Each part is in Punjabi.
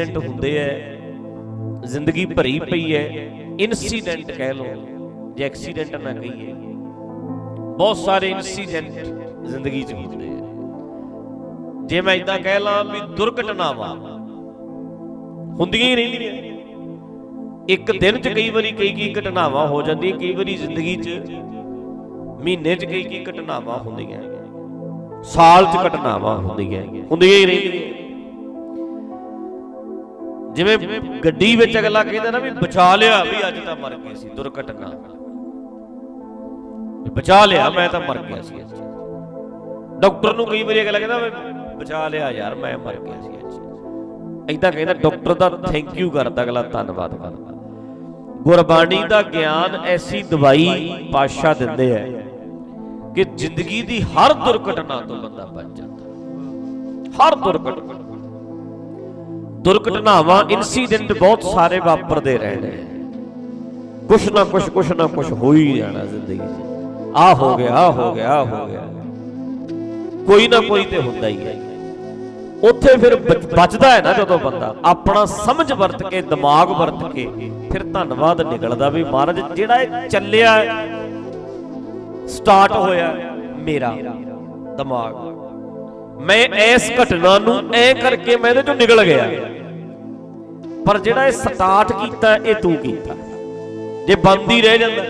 ਇਨਸੀਡੈਂਟ ਹੁੰਦੇ ਐ, ਜ਼ਿੰਦਗੀ ਭਰੀ ਪਈ ਐ ਇਨਸੀਡੈਂਟ ਕਹਿ ਲਓ, ਜੇ ਐਕਸੀਡੈਂਟ ਨਾ ਕਹੀਏ। ਬਹੁਤ ਸਾਰੇ ਇਨਸੀਡੈਂਟ ਜ਼ਿੰਦਗੀ 'ਚ ਹੁੰਦੇ ਐ। ਜੇ ਮੈਂ ਇਦਾਂ ਕਹਿ ਲਾਂ ਵੀ ਦੁਰਘਟਨਾਵਾਂ ਹੁੰਦੀਆਂ ਹੀ ਰਹਿੰਦੀਆਂ। ਇੱਕ ਦਿਨ 'ਚ ਕਈ ਵਾਰੀ ਕਈ ਕਈ ਘਟਨਾਵਾਂ ਹੋ ਜਾਂਦੀਆਂ, ਕਈ ਵਾਰੀ ਜ਼ਿੰਦਗੀ 'ਚ ਮਹੀਨੇ 'ਚ ਕਈ ਕਈ ਘਟਨਾਵਾਂ ਹੁੰਦੀਆਂ। ਸਾਲ 'ਚ ਘਟਨਾਵਾਂ ਹੁੰਦੀਆਂ ਹੁੰਦੀਆਂ ਹੀ ਰਹਿੰਦੀਆਂ। ਜਿਵੇਂ ਗੱਡੀ ਵਿੱਚ ਅਗਲਾ ਕਹਿੰਦਾ ਨਾ ਵੀ ਬਚਾ ਲਿਆ ਵੀ ਅੱਜ ਤਾਂ ਮਰ ਗਏ ਸੀ, ਦੁਰਘਟਨਾ। ਬਚਾ ਲਿਆ, ਮੈਂ ਤਾਂ ਮਰ ਗਿਆ ਸੀ ਅੱਜ। ਡਾਕਟਰ ਨੂੰ ਕਈ ਵਾਰੀ ਅਗਲਾ ਕਹਿੰਦਾ ਬਚਾ ਲਿਆ ਯਾਰ, ਮੈਂ ਮਰ ਗਿਆ ਸੀ ਅੱਜ। ਐਦਾਂ ਕਹਿੰਦਾ, ਡਾਕਟਰ ਦਾ ਥੈਂਕ ਯੂ ਕਰਦਾ ਅਗਲਾ, ਧੰਨਵਾਦ ਕਰਦਾ। ਗੁਰਬਾਣੀ ਦਾ ਗਿਆਨ ਐਸੀ ਦਵਾਈ ਪਾਸ਼ਾ ਦਿੰਦੇ ਐ ਕਿ ਜ਼ਿੰਦਗੀ ਦੀ ਹਰ ਦੁਰਘਟਨਾ ਤੋਂ ਬੰਦਾ ਬਚ ਜਾਂਦਾ। ਹਰ ਦੁਰਘਟਨਾ। ਦੁਰਘਟਨਾਵਾਂ ਇਨਸੀਡੈਂਟ ਬਹੁਤ ਸਾਰੇ ਵਾਪਰਦੇ ਰਹਿਣੇ। ਕੁਛ ਨਾ ਕੁਛ ਕੁਛ ਨਾ ਕੁਛ ਹੋ ਹੀ ਜਾਣਾ ਜ਼ਿੰਦਗੀ 'ਚ। ਆ ਹੋ ਗਿਆ, ਆ ਹੋ ਗਿਆ, ਆ ਹੋ ਗਿਆ। ਕੋਈ ਨਾ ਕੋਈ ਤੇ ਹੁੰਦਾ ਹੀ ਹੈ। ਉੱਥੇ ਫਿਰ ਬਚਦਾ ਹੈ ਨਾ ਜਦੋਂ ਬੰਦਾ। ਆਪਣਾ ਸਮਝ ਵਰਤ ਕੇ, ਦਿਮਾਗ ਵਰਤ ਕੇ ਫਿਰ ਧੰਨਵਾਦ ਨਿਕਲਦਾ ਵੀ ਮਹਾਰਾਜ, ਜਿਹੜਾ ਇਹ ਚੱਲਿਆ, ਸਟਾਰਟ ਹੋਇਆ, ਮੇਰਾ ਦਿਮਾਗ। ਮੈਂ ਇਸ ਘਟਨਾ ਨੂੰ ਐ ਕਰਕੇ ਮੈਂ ਇਹਦੇ ਚੋਂ ਨਿਕਲ ਗਿਆ। ਪਰ ਜਿਹੜਾ ਇਹ ਸਟਾਰਟ ਕੀਤਾ, ਇਹ ਤੂੰ ਕੀਤਾ। ਜੇ ਬੰਦ ਹੀ ਰਹਿ ਜਾਂਦਾ,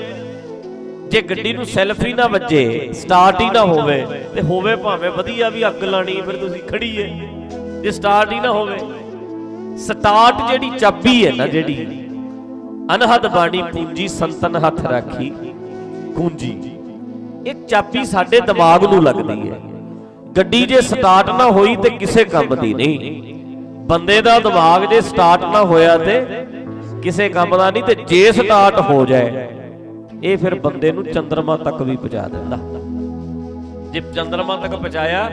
ਜੇ ਗੱਡੀ ਨੂੰ ਸੈਲਫ ਹੀ ਨਾ ਵੱਜੇ ਸਟਾਰਟ ਹੀ ਨਾ ਹੋਵੇ, ਤੇ ਹੋਵੇ ਭਾਵੇਂ ਵਧੀਆ ਵੀ ਅੱਗ ਲਾਣੀ, ਫਿਰ ਤੁਸੀਂ ਖੜੀ ਏ ਜੇ ਸਟਾਰਟ ਹੀ ਨਾ ਹੋਵੇ ਸਟਾਰਟ ਜਿਹੜੀ ਚਾਬੀ ਹੈ ਨਾ ਜਿਹੜੀ, ਅਨਹਦ ਬਾਣੀ ਪੂੰਜੀ ਸੰਤਨ ਹੱਥ ਰਾਖੀ ਕੁੰਜੀ ਇਹ ਚਾਬੀ ਸਾਡੇ ਦਿਮਾਗ ਨੂੰ ਲੱਗਦੀ ਹੈ ਗੱਡੀ ਜੇ ਸਟਾਰਟ ਨਾ ਹੋਈ ਤੇ ਕਿਸੇ ਕੰਮ ਦੀ ਨਹੀਂ। ਬੰਦੇ ਦਾ ਦਿਮਾਗ ਜੇ ਸਟਾਰਟ ਨਾ ਹੋਇਆ ਤੇ ਕਿਸੇ ਕੰਮ ਦਾ ਨਹੀਂ ਤੇ ਜੇ ਸਟਾਰਟ ਹੋ ਜਾਏ, ਇਹ ਫਿਰ ਬੰਦੇ ਨੂੰ ਚੰਦਰਮਾ ਤੱਕ ਵੀ ਪਹੁੰਚਾ ਦਿੰਦਾ। ਜੇ ਚੰਦਰਮਾ ਤੱਕ ਪਹੁੰਚਾਇਆ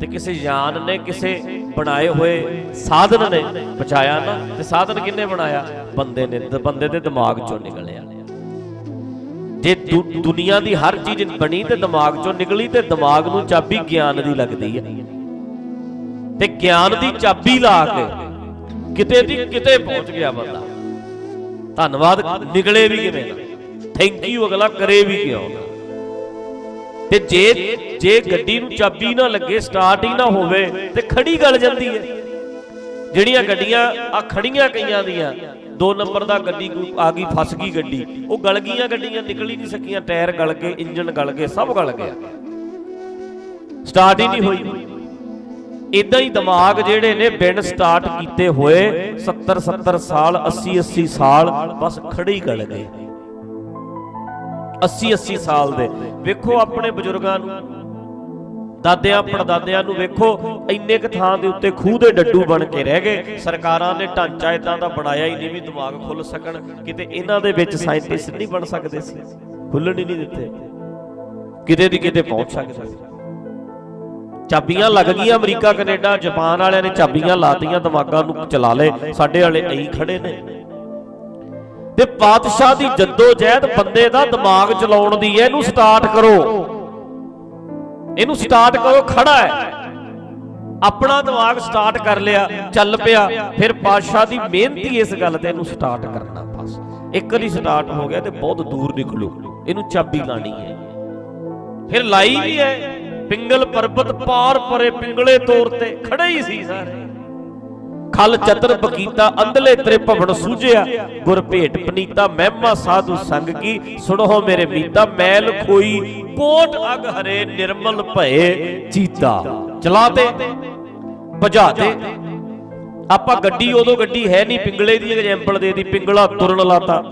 ਤੇ ਕਿਸੇ ਯਾਨ ਨੇ, ਕਿਸੇ ਬਣਾਏ ਹੋਏ ਸਾਧਨ ਨੇ ਪਹੁੰਚਾਇਆ ਨਾ, ਤੇ ਸਾਧਨ ਕਿੰਨੇ ਬਣਾਇਆ? ਬੰਦੇ ਨੇ, ਬੰਦੇ ਦੇ ਦਿਮਾਗ ਚੋਂ ਨਿਕਲਿਆ। ਜੇ ਦੁ- ਦੁਨੀਆ ਦੀ ਹਰ ਚੀਜ਼ ਬਣੀ ਤੇ ਦਿਮਾਗ ਚੋਂ ਨਿਕਲੀ ਤੇ ਦਿਮਾਗ ਨੂੰ ਚਾਬੀ ਗਿਆਨ ਦੀ ਲੱਗਦੀ ਹੈ। ਤੇ ਗਿਆਨ ਦੀ ਚਾਬੀ ਲਾ ਕੇ ਕਿਤੇ ਦੀ ਕਿਤੇ ਪਹੁੰਚ ਗਿਆ ਬੰਦਾ। ਧੰਨਵਾਦ, ਨਿਕਲੇ ਵੀ ਕਿਵੇਂ ਥੈਂਕ ਯੂ ਅਗਲਾ ਕਰੇ ਵੀ ਕਿਉਂ ਤੇ ਜੇ ਜੇ ਗੱਡੀ ਨੂੰ ਚਾਬੀ ਨਾ ਲੱਗੇ ਸਟਾਰਟ ਹੀ ਨਾ ਹੋਵੇ, ਤੇ ਖੜੀ ਗਲ ਜਾਂਦੀ ਹੈ। ਜਿਹੜੀਆਂ ਗੱਡੀਆਂ ਆ ਖੜੀਆਂ ਕਈਆਂ ਦੀਆਂ ਦੋ ਨੰਬਰ ਦਾ ਗੱਡੀ ਆ ਗਈ, ਫਸ ਗਈ ਗੱਡੀ। ਉਹ ਗਲ ਗਈਆਂ ਗੱਡੀਆਂ, ਨਿਕਲ ਹੀ ਨਹੀਂ ਸਕੀਆਂ। ਟਾਇਰ ਗਲ ਗਏ ਇੰਜਨ ਗਲ ਗਏ, ਸਭ ਗਲ ਗਿਆ। ਸਟਾਰਟ ਹੀ ਨਹੀਂ ਹੋਈ। ਇਦਾਂ ਹੀ ਦਿਮਾਗ ਜਿਹੜੇ ਨੇ ਬਿਨ ਸਟਾਰਟ ਕੀਤੇ ਹੋਏ 70 70 ਸਾਲ 80 80 ਸਾਲ, ਬਸ ਖੜੇ ਹੀ ਗਲ ਗਏ। 80 80 ਸਾਲ ਦੇ। ਵੇਖੋ ਆਪਣੇ ਬਜ਼ੁਰਗਾਂ ਨੂੰ। ਦਾਦਿਆਂ ਪੜਦਾਦਿਆਂ ਨੂੰ ਵੇਖੋ, ਇੰਨੇ ਕ ਥਾਂ ਦੇ ਉੱਤੇ ਖੂਹ ਦੇ ਡੱਡੂ ਬਣ ਕੇ ਰਹਿ ਗਏ। ਸਰਕਾਰਾਂ ਨੇ ਢਾਂਚਾ ਇਦਾਂ ਦਾ ਬਣਾਇਆ ਹੀ ਨਹੀਂ ਵੀ ਦਿਮਾਗ ਖੁੱਲ ਸਕਣ। ਕਿਤੇ ਇਹਨਾਂ ਦੇ ਵਿੱਚ ਸਾਇੰਟਿਸਟ ਨਹੀਂ ਬਣ ਸਕਦੇ ਸੀ। ਖੁੱਲਣ ਹੀ ਨਹੀਂ ਦਿੱਤੇ। ਕਿਤੇ ਦੀ ਕਿਤੇ ਪਹੁੰਚ ਸਕਦੇ ਸੀ। ਚਾਬੀਆਂ ਲੱਗ ਗਈਆਂ ਅਮਰੀਕਾ, ਕੈਨੇਡਾ, ਜਾਪਾਨ ਵਾਲਿਆਂ ਨੇ ਚਾਬੀਆਂ ਲਾਤੀਆਂ, ਦਿਮਾਗਾਂ ਨੂੰ ਚਲਾ ਲਏ। ਸਾਡੇ ਵਾਲੇ ਐਂ ਖੜੇ ਨੇ। ਤੇ ਪਾਤਸ਼ਾਹ ਦੀ ਜੱਦੋ ਜਹਿਦ ਬੰਦੇ ਦਾ ਦਿਮਾਗ ਚਲਾਉਣ ਦੀ ਹੈ ਇਹਨੂੰ ਸਟਾਰਟ ਕਰੋ। ਇਹਨੂੰ ਸਟਾਰਟ ਕਰੋ, ਖੜਾ ਹੈ। ਆਪਣਾ ਦਿਮਾਗ ਸਟਾਰਟ ਕਰ ਲਿਆ, ਚੱਲ ਪਿਆ। ਫਿਰ ਪਾਤਸ਼ਾਹ ਦੀ ਮਿਹਨਤੀ ਇਸ ਗੱਲ ਤੇ ਇਹਨੂੰ ਸਟਾਰਟ ਕਰਨਾ ਬਸ। ਇੱਕ ਵਾਰੀ ਸਟਾਰਟ ਹੋ ਗਿਆ ਤੇ ਬਹੁਤ ਦੂਰ ਨਿਕਲੋ। ਇਹਨੂੰ ਚਾਬੀ ਲਾਣੀ ਹੈ। ਫਿਰ ਲਾਈ ਵੀ ਹੈ। ਪਿੰਗਲ ਪਰਬਤ ਪਾਰ ਪਰੇ ਪਿੰਗਲੇ ਤੋਰ ਤੇ ਖੜੇ ਹੀ ਸੀ ਸਾਰੇ। ਖਲ ਚਤਰ ਬਕੀਤਾ ਅੰਧਲੇ ਤੇਰੇ ਭਵਨ ਸੂਝਿਆ। ਗੁਰ ਭੇਟ ਪਨੀਤਾ ਮਹਿਮਾ ਸਾਧੂ ਸੰਗ ਕੀ। ਸੁਣੋ ਮੇਰੇ ਮੀਤਾ, ਮੈਲ ਖੋਈ, ਕੋਟ ਅਗ ਹਰੇ ਨਿਰਮਲ ਭਏ ਜੀਤਾ। ਚਲਾਤੇ ਭਜਾਤੇ ਆਪਾਂ ਗੱਡੀ, ਉਦੋਂ ਗੱਡੀ ਹੈ ਨਹੀਂ ਪਿੰਗਲੇ ਦੀ ਐਗਜ਼ਾਮਪਲ ਦੇ ਦੀ, ਪਿੰਗਲਾ ਤੁਰਨ ਲਾਤਾ।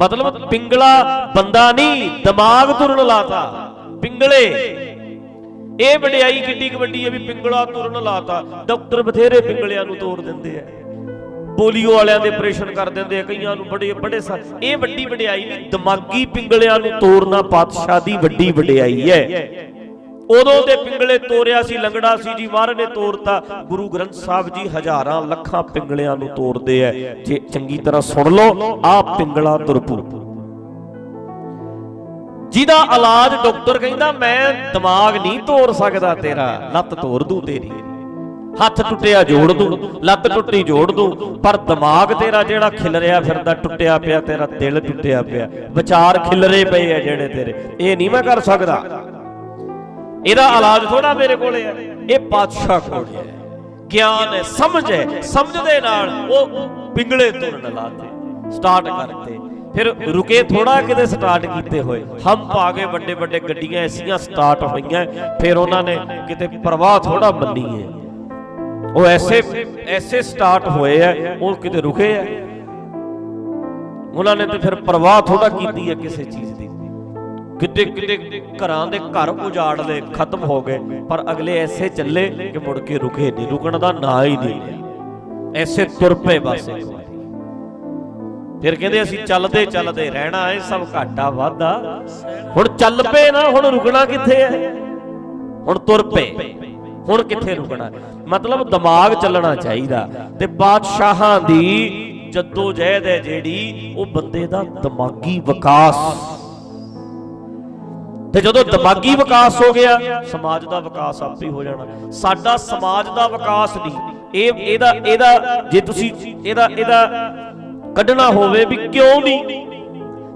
ਮਤਲਬ ਪਿੰਗਲਾ ਬੰਦਾ ਨਹੀਂ, ਦਿਮਾਗ ਤੁਰਨ ਲਾਤਾ। ਪਿੰਗਲੇ ਇਹ ਵਡਿਆਈ ਕਿੱਡੀ ਵੱਡੀ ਹੈ ਵੀ ਪਿੰਗਲਾ ਤੁਰਨ ਲਾਤਾ। ਡਾਕਟਰ ਬਥੇਰੇ ਪਿੰਗਲਿਆਂ ਨੂੰ ਤੋੜ ਦਿੰਦੇ ਆ। ਪੋਲੀਓ ਵਾਲਿਆਂ ਦੇ ਆਪਰੇਸ਼ਨ ਕਰ ਦਿੰਦੇ ਆ, ਕਈਆਂ ਨੂੰ ਬੜੇ ਬੜੇ ਇਹ ਵੱਡੀ ਵਡਿਆਈ ਨਹੀਂ, ਦਿਮਾਗੀ ਪਿੰਗਲਿਆਂ ਨੂੰ ਤੋੜਨਾ ਪਾਤਸ਼ਾਹ ਦੀ ਵੱਡੀ ਵਡਿਆਈ ਹੈ। ਉਦੋਂ ਦੇ ਪਿੰਗਲੇ ਤੋੜਿਆ ਸੀ, ਲੰਗੜਾ ਸੀ ਜੀ ਮਹਾਰਾਜ ਨੇ ਤੋੜਤਾ ਗੁਰੂ ਗ੍ਰੰਥ ਸਾਹਿਬ ਜੀ ਹਜ਼ਾਰਾਂ ਲੱਖਾਂ ਪਿੰਗਲਿਆਂ ਨੂੰ ਤੋੜਦੇ ਐ ਜੇ ਚੰਗੀ ਤਰ੍ਹਾਂ ਸੁਣ ਲਓ ਆ ਪਿੰਗਲਾ ਤੁਰਪੂ ਜਿਹਦਾ ਇਲਾਜ ਡਾਕਟਰ ਕਹਿੰਦਾ, ਮੈਂ ਦਿਮਾਗ ਨਹੀਂ ਤੋੜ ਸਕਦਾ ਤੇਰਾ, ਲੱਤ ਤੋੜ ਦੂੰ ਤੇਰੀ। ਹੱਥ ਟੁੱਟਿਆ ਜੋੜ ਦੂੰ, ਲੱਤ ਟੁੱਟੀ ਜੋੜ ਦੂੰ, ਪਰ ਦਿਮਾਗ ਤੇਰਾ ਜਿਹੜਾ ਖਿਲਰਿਆ ਫਿਰਦਾ, ਟੁੱਟਿਆ ਪਿਆ, ਤੇਰਾ ਦਿਲ ਟੁੱਟਿਆ ਪਿਆ। ਵਿਚਾਰ ਖਿਲਰੇ ਪਏ ਆ ਜਿਹੜੇ ਤੇਰੇ। ਇਹ ਨਹੀਂ ਮੈਂ ਕਰ ਸਕਦਾ। ਇਹਦਾ ਇਲਾਜ ਥੋੜਾ ਮੇਰੇ ਕੋਲੇ ਹੈ ਇਹ ਪਾਤਸ਼ਾਹ ਕੋਲੇ ਹੈ ਗਿਆਨ ਹੈ, ਸਮਝ ਹੈ। ਸਮਝ ਦੇ ਨਾਲ ਉਹ ਪਿੰਗਲੇ ਤੁਰਨ ਲਾਤੇ। ਸਟਾਰਟ ਕਰਤੇ। ਫਿਰ ਰੁਕੇ ਥੋੜਾ ਕਿਤੇ ਸਟਾਰਟ ਕੀਤੇ ਹੋਏ। ਹੰਪ ਆ ਗਏ ਵੱਡੇ ਵੱਡੇ ਗੱਡੀਆਂ ਐਸੀਆਂ ਸਟਾਰਟ ਹੋਈਆਂ, ਫਿਰ ਉਹਨਾਂ ਨੇ ਕਿਤੇ ਪ੍ਰਵਾਹ ਥੋੜਾ ਮੰਨੀ ਹੈ ਉਹ ਐਸੇ ਐਸੇ ਸਟਾਰਟ ਹੋਏ ਆ ਉਹ ਕਿਤੇ ਰੁਕੇ ਆ। ਉਹਨਾਂ ਨੇ ਤੇ ਫਿਰ ਪ੍ਰਵਾਹ ਥੋੜਾ ਕੀਤੀ ਹੈ ਕਿਸੇ ਚੀਜ਼ ਦੀ। ਕਿਤੇ ਕਿਤੇ ਘਰਾਂ ਦੇ ਘਰ ਉਜਾੜ ਲਏ, ਖਤਮ ਹੋ ਗਏ, ਪਰ ਅਗਲੇ ਐਸੇ ਚੱਲੇ ਕਿ ਮੁੜ ਕੇ ਰੁਕੇ ਨਹੀਂ ਰੁਕਣ ਦਾ ਨਾਂ ਹੀ ਨਹੀਂ ਐਸੇ ਤੁਰ ਪਏ ਬਸ। ਫਿਰ ਕਹਿੰਦੇ ਅਸੀਂ ਚੱਲਦੇ ਚੱਲਦੇ ਰਹਿਣਾ ਇਹ ਸਭ ਘਾਟਾ ਵਾਧਾ। ਹੁਣ ਚੱਲ ਪਏ ਨਾ, ਹੁਣ ਰੁਕਣਾ ਕਿੱਥੇ ਹੈ ਹੁਣ ਤੁਰ ਪਏ। ਹੁਣ ਕਿੱਥੇ ਰੁਕਣਾ? ਮਤਲਬ ਦਿਮਾਗ ਚੱਲਣਾ ਚਾਹੀਦਾ। ਤੇ ਬਾਦਸ਼ਾਹਾਂ ਦੀ ਜੱਦੋ ਜਹਿਦ ਹੈ ਜਿਹੜੀ, ਉਹ ਬੰਦੇ ਦਾ ਦਿਮਾਗੀ ਵਿਕਾਸ। ਤੇ ਜਦੋਂ ਦਿਮਾਗੀ ਵਿਕਾਸ ਹੋ ਗਿਆ, ਸਮਾਜ ਦਾ ਵਿਕਾਸ ਆਪੇ ਹੋ ਜਾਣਾ। ਸਾਡਾ ਸਮਾਜ ਦਾ ਵਿਕਾਸ ਨਹੀਂ। ਇਹ ਇਹਦਾ ਇਹਦਾ ਜੇ ਤੁਸੀਂ ਇਹਦਾ ਇਹਦਾ ਕੱਢਣਾ ਹੋਵੇ ਵੀ ਕਿਉਂ ਨਹੀਂ?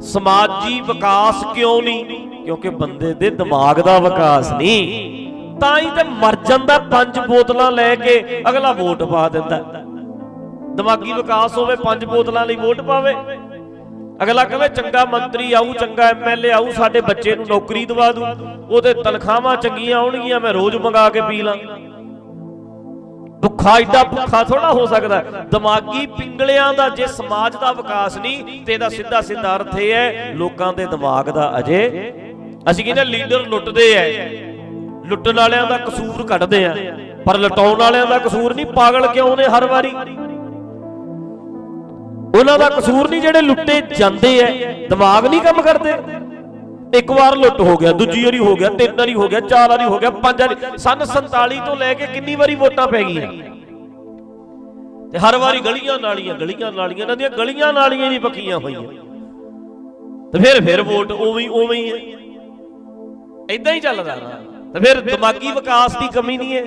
ਸਮਾਜੀ ਵਿਕਾਸ ਕਿਉਂ ਨਹੀਂ? ਕਿਉਂਕਿ ਬੰਦੇ ਦੇ ਦਿਮਾਗ ਦਾ ਵਿਕਾਸ ਨਹੀਂ। ਤਾਂ ਹੀ ਤੇ ਮਰ ਜਾਂਦਾ ਪੰਜ ਬੋਤਲਾਂ ਲੈ ਕੇ, ਅਗਲਾ ਵੋਟ ਪਾ ਦਿੰਦਾ। ਦਿਮਾਗੀ ਵਿਕਾਸ ਹੋਵੇ, ਪੰਜ ਬੋਤਲਾਂ ਲਈ ਵੋਟ ਪਾਵੇ। ਅਗਲਾ ਕਹੇ, ਚੰਗਾ ਮੰਤਰੀ ਆਊ, ਚੰਗਾ ਐਮਐਲਏ ਆਊ, ਸਾਡੇ ਬੱਚੇ ਨੂੰ ਨੌਕਰੀ ਦਵਾ ਦੂ। ਉਹਦੇ ਤਨਖਾਹਾਂ ਚੰਗੀਆਂ ਆਉਣਗੀਆਂ, ਮੈਂ ਰੋਜ਼ ਮੰਗਾ ਕੇ ਪੀ ਲਾਂ। ਭੁੱਖਾ ਐਡਾ ਭੁੱਖਾ ਥੋੜਾ ਹੋ ਸਕਦਾ। ਦਿਮਾਗੀ ਪਿੰਗਲਿਆਂ ਦਾ ਜੇ ਸਮਾਜ ਦਾ ਵਿਕਾਸ ਨਹੀਂ, ਤੇ ਇਹਦਾ ਸਿੱਧਾ ਸਿੱਧਾ ਅਰਥ ਇਹ ਹੈ, ਲੋਕਾਂ ਦੇ ਦਿਮਾਗ ਦਾ ਅਜੇ ਅਸੀਂ ਕਹਿੰਦੇ ਲੀਡਰ ਲੁੱਟਦੇ ਐ। ਲੁੱਟਣ ਵਾਲਿਆਂ ਦਾ ਕਸੂਰ ਕੱਢਦੇ ਆ, ਪਰ ਲਟਾਉਣ ਵਾਲਿਆਂ ਦਾ ਕਸੂਰ ਨਹੀਂ, ਪਾਗਲ ਕਿਉਂ ਨੇ ਹਰ ਵਾਰੀ? ਉਹਨਾਂ ਦਾ ਕਸੂਰ ਨਹੀਂ ਜਿਹੜੇ ਲੁੱਟੇ ਜਾਂਦੇ ਐ, ਦਿਮਾਗ ਨਹੀਂ ਕੰਮ ਕਰਦੇ। ਇੱਕ ਵਾਰ ਲੁੱਟ ਹੋ ਗਿਆ, ਦੂਜੀ ਵਾਰੀ ਹੋ ਗਿਆ, ਤਿੰਨ ਵਾਰੀ ਹੋ ਗਿਆ, ਚਾਰ ਵਾਰੀ ਹੋ ਗਿਆ, ਪੰਜ ਵਾਰੀ, ਸਨ 47 ਤੋਂ ਲੈ ਕੇ ਕਿੰਨੀ ਵਾਰੀ ਵੋਟਾਂ ਪੈ ਗਈਆਂ? ਤੇ ਹਰ ਵਾਰੀ ਗਲੀਆਂ ਨਾਲੀਆਂ ਗਲੀਆਂ ਨਾਲੀਆਂ, ਇਹਨਾਂ ਦੀਆਂ ਗਲੀਆਂ ਨਾਲੀਆਂ ਨਹੀਂ ਪੱਕੀਆਂ ਹੋਈਆਂ। ਤੇ ਫਿਰ ਫਿਰ ਵੋਟ ਉਵੇਂ ਹੀ ਉਵੇਂ ਹੀ ਹੈ ਇਦਾਂ ਹੀ ਚੱਲਦਾ ਤੇ ਫਿਰ ਦਿਮਾਗੀ ਵਿਕਾਸ ਦੀ ਕਮੀ ਨਹੀਂ ਹੈ।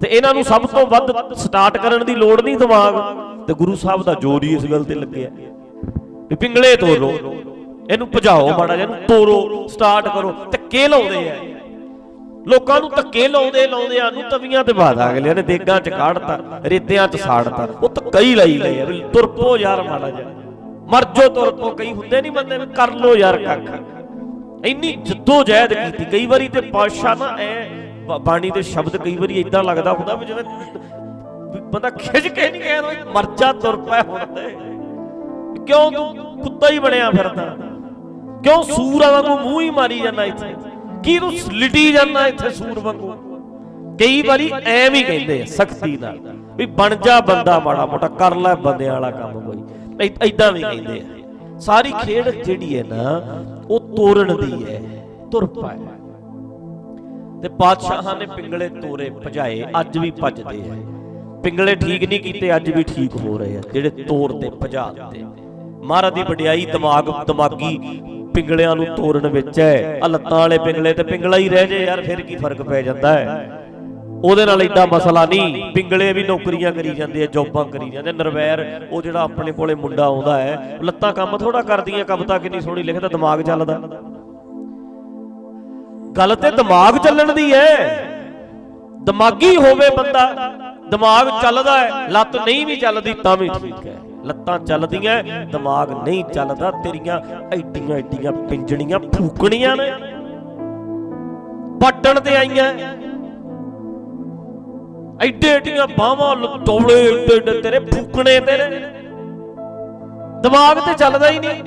ਤੇ ਇਹਨਾਂ ਨੂੰ ਸਭ ਤੋਂ ਵੱਧ ਸਟਾਰਟ ਕਰਨ ਦੀ ਲੋੜ ਨਹੀਂ ਦਿਮਾਗ। ਤੇ ਗੁਰੂ ਸਾਹਿਬ ਦਾ ਜ਼ੋਰ ਹੀ ਇਸ ਗੱਲ ਤੇ ਲੱਗਿਆ। ਵੀ ਪਿੰਗਲੇ ਤੋਰੋ। ਇਹਨੂੰ ਭਜਾਓ ਮਾੜਾ ਜਿਹਾ, ਇਹਨੂੰ ਤੋਰੋ ਸਟਾਰਟ ਕਰੋ, ਧੱਕੇ ਲਾਉਂਦੇ ਆ। ਲੋਕਾਂ ਨੂੰ ਧੱਕੇ ਲਾਉਂਦੇ ਲਾਉਂਦੇ ਆ, ਨੂੰ ਤਵੀਆਂ ਤੇ ਬਾਦ ਅਗਲਿਆਂ ਨੇ, ਦੇਗਾਂ ਚ ਕਾੜਤਾ ਰੇਤਿਆਂ ਚ ਸਾੜਤਾ। ਉਹ ਧੱਕਾ ਹੀ ਲਾਈ ਲਏ ਵੀ ਤੁਰਪੋ ਯਾਰ ਮਾੜਾ ਜਿਹਾ। ਮਰ ਜੋ ਤੁਰਪੋ ਕਈ ਹੁੰਦੇ ਨਹੀਂ ਬੰਦੇ ਕਰ ਲੋ ਯਾਰ ਕੱਖ। ਇੰਨੀ ਜੱਦੋ ਜਹਿਦ ਕੀਤੀ, ਕਈ ਵਾਰੀ ਤੇ ਪਾਸ਼ਾ ਨਾ ਐ ਬਾਣੀ ਦੇ ਸ਼ਬਦ ਕਈ ਵਾਰੀ ਇਦਾਂ ਲੱਗਦਾ ਹੁੰਦਾ ਵੀ ਜਿਵੇਂ ਬੰਦਾ ਖਿੱਚ ਕੇ ਨਹੀਂ ਕਹਿੰਦਾ ਵੀ ਮਰ ਤੁਰ ਪੈ ਹੁਣ ਕਿਉਂ ਤੂੰ ਕੁੱਤਾ ਹੀ ਬਣਿਆ ਫਿਰਦਾ? ਕਿਉਂ ਸੂਰ ਵਾਂਗੂ ਮੂੰਹ ਹੀ ਮਾਰੀ ਜਾਂਦਾ ਇੱਥੇ? ਕੀ ਤੂੰ ਲਿਟੀ ਜਾਂਦਾ ਇੱਥੇ ਸੂਰ ਵਾਂਗੂ? ਕਈ ਵਾਰੀ ਐਵੇਂ ਹੀ ਕਹਿੰਦੇ ਆ ਸਖਤੀ ਨਾਲ ਵੀ ਬਣ ਜਾ ਬੰਦਾ ਮਾੜਾ ਮੋਟਾ, ਕਰ ਲੈ ਬੰਦਿਆਂ ਵਾਲਾ ਕੰਮ ਕੋਈ। ਐਦਾਂ ਵੀ ਕਹਿੰਦੇ ਆ। ਸਾਰੀ ਖੇਡ ਜਿਹੜੀ ਹੈ ਨਾ, ਉਹ ਤੋੜਨ ਦੀ ਹੈ, ਤੁਰ ਪਾਏ। ਤੇ ਪਾਤਸ਼ਾਹਾਂ ਨੇ ਪਿੰਗਲੇ ਤੋਰੇ ਭਜਾਏ, ਅੱਜ ਵੀ ਭੱਜਦੇ ਆ। ਪਿੰਗਲੇ ਠੀਕ ਨਹੀਂ ਕੀਤੇ, ਅੱਜ ਵੀ ਠੀਕ ਹੋ ਰਹੇ ਆ, ਜਿਹੜੇ ਤੋਰ ਤੇ ਭਜਾ ਦਿੱਤੇ। ਮਹਾਰਾਜ ਦੀ ਵਡਿਆਈ ਦਿਮਾਗ, ਦਿਮਾਗੀ ਪਿੰਗਲਿਆਂ ਨੂੰ ਤੋੜਨ ਵਿੱਚ ਹੈ। ਆ ਲੱਤਾਂ ਵਾਲੇ ਪਿੰਗਲੇ ਤੇ ਪਿੰਗਲਾ ਹੀ ਰਹਿ ਜੇ ਯਾਰ, ਫਿਰ ਕੀ ਫ਼ਰਕ ਪੈ ਜਾਂਦਾ ਹੈ? ਉਹਦੇ ਨਾਲ ਏਡਾ ਮਸਲਾ ਨਹੀਂ। ਪਿੰਗਲੇ ਵੀ ਨੌਕਰੀਆਂ ਕਰੀ ਜਾਂਦੇ ਆ, ਜੌਬਾਂ ਕਰੀ ਜਾਂਦੇ ਨਰਵੈਰ, ਉਹ ਜਿਹੜਾ ਆਪਣੇ ਕੋਲੇ ਮੁੰਡਾ ਆਉਂਦਾ ਹੈ, ਲੱਤਾਂ ਕੰਮ ਥੋੜਾ ਕਰਦੀਆਂ, ਕਵਿਤਾ ਕਿੰਨੀ ਸੋਹਣੀ ਲਿਖਦਾ, ਦਿਮਾਗ ਚੱਲਦਾ। ਗੱਲ ਤੇ ਦਿਮਾਗ ਚੱਲਣ ਦੀ ਹੈ। ਦਿਮਾਗੀ ਹੋਵੇ ਬੰਦਾ, ਦਿਮਾਗ ਚੱਲਦਾ ਹੈ, ਲੱਤ ਨਹੀਂ ਵੀ ਚੱਲਦੀ ਤਾਂ ਵੀ ਠੀਕ ਹੈ। ਲੱਤਾਂ ਚੱਲਦੀਆਂ, ਦਿਮਾਗ ਨਹੀਂ ਚੱਲਦਾ, ਤੇਰੀਆਂ ਐਡੀਆਂ ਐਡੀਆਂ ਪਿੰਜਣੀਆਂ ਫੂਕਣੀਆਂ ਨੇ। ਪੱਟਣ ਤੇ ਆਈਆਂ। ਐਡੇ ਐਡੀਆਂ ਬਾਹਾਂ ਲਤੋੜੇ ਐਡੇ ਤੇਰੇ ਫੂਕਣੇ ਤੇਰੇ ਦਿਮਾਗ ਤੇ ਚੱਲਦਾ ਹੀ ਨਹੀਂ।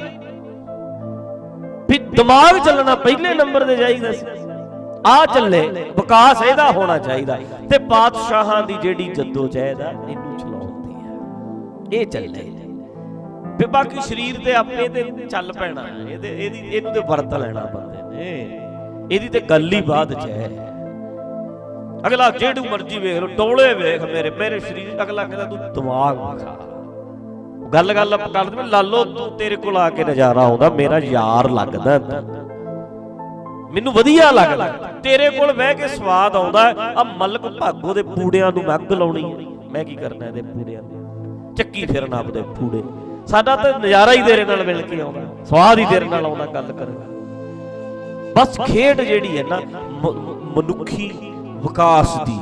ਵੀ ਦਿਮਾਗ ਚੱਲਣਾ ਪਹਿਲੇ ਨੰਬਰ ਤੇ ਚਾਹੀਦਾ ਸੀ। ਆ ਚੱਲੇ, ਵਿਕਾਸ ਇਹਦਾ ਹੋਣਾ ਚਾਹੀਦਾ। ਤੇ ਬਾਦਸ਼ਾਹਾਂ ਦੀ ਜਿਹੜੀ ਜੱਦੋ ਜਹਿਦ ਆ, ਇਹਨੂੰ ਇਹ ਚੱਲੇ। ਤੇ ਬਾਕੀ ਸਰੀਰ ਤੇ ਆਪੇ ਤੇ ਚੱਲ ਪੈਣਾ। ਇਹਦੇ, ਇਹਦੀ, ਇਹਨੂੰ ਤੇ ਵਰਤ ਲੈਣਾ ਬੰਦੇ ਨੇ। ਇਹਦੀ ਤੇ ਗੱਲ ਹੀ ਬਾਅਦ ਚ ਹੈ। ਅਗਲਾ ਜਿਹੜੂ ਮਰਜ਼ੀ ਵੇਖ ਲੋ ਟੋਲੇ ਵੇਖ ਮੇਰੇ ਮੇਰੇ ਸਰੀਰ ਅਗਲਾ ਕਹਿੰਦਾ, ਤੂੰ ਦਿਮਾਗ ਵਿਖਾ ਗੱਲ ਗੱਲ ਆਪਾਂ ਕਰਦੇ ਲਾਲੋ, ਤੂੰ ਤੇਰੇ ਕੋਲ ਆ ਕੇ ਨਜ਼ਾਰਾ ਆਉਂਦਾ, ਮੇਰਾ ਯਾਰ ਲੱਗਦਾ ਮੈਨੂੰ ਵਧੀਆ ਲੱਗਦਾ। ਤੇਰੇ ਕੋਲ ਬਹਿ ਕੇ ਸਵਾਦ ਆਉਂਦਾ ਆ ਮਲਕ ਭਾਗੋ ਦੇ ਪੂੜਿਆਂ ਨੂੰ ਅੱਗ ਲਾਉਣੀ ਮੈਂ ਕੀ ਕਰਨਾ ਇਹਦੇ ਪੂੜਿਆਂ ਨੂੰ ਚੱਕੀ ਫਿਰਨ ਆਪਦੇ ਫੂੜੇ। ਸਾਡਾ ਤਾਂ ਨਜ਼ਾਰਾ ਹੀ ਤੇਰੇ ਨਾਲ ਮਿਲ ਕੇ ਆਉਂਦਾ। ਸਵਾਦ ਹੀ ਤੇਰੇ ਨਾਲ ਆਉਂਦਾ ਗੱਲ ਕਰਨ ਬਸ ਖੇਡ ਜਿਹੜੀ ਹੈ ਨਾ ਮਨੁੱਖੀ ਵਿਕਾਸ ਦੀ।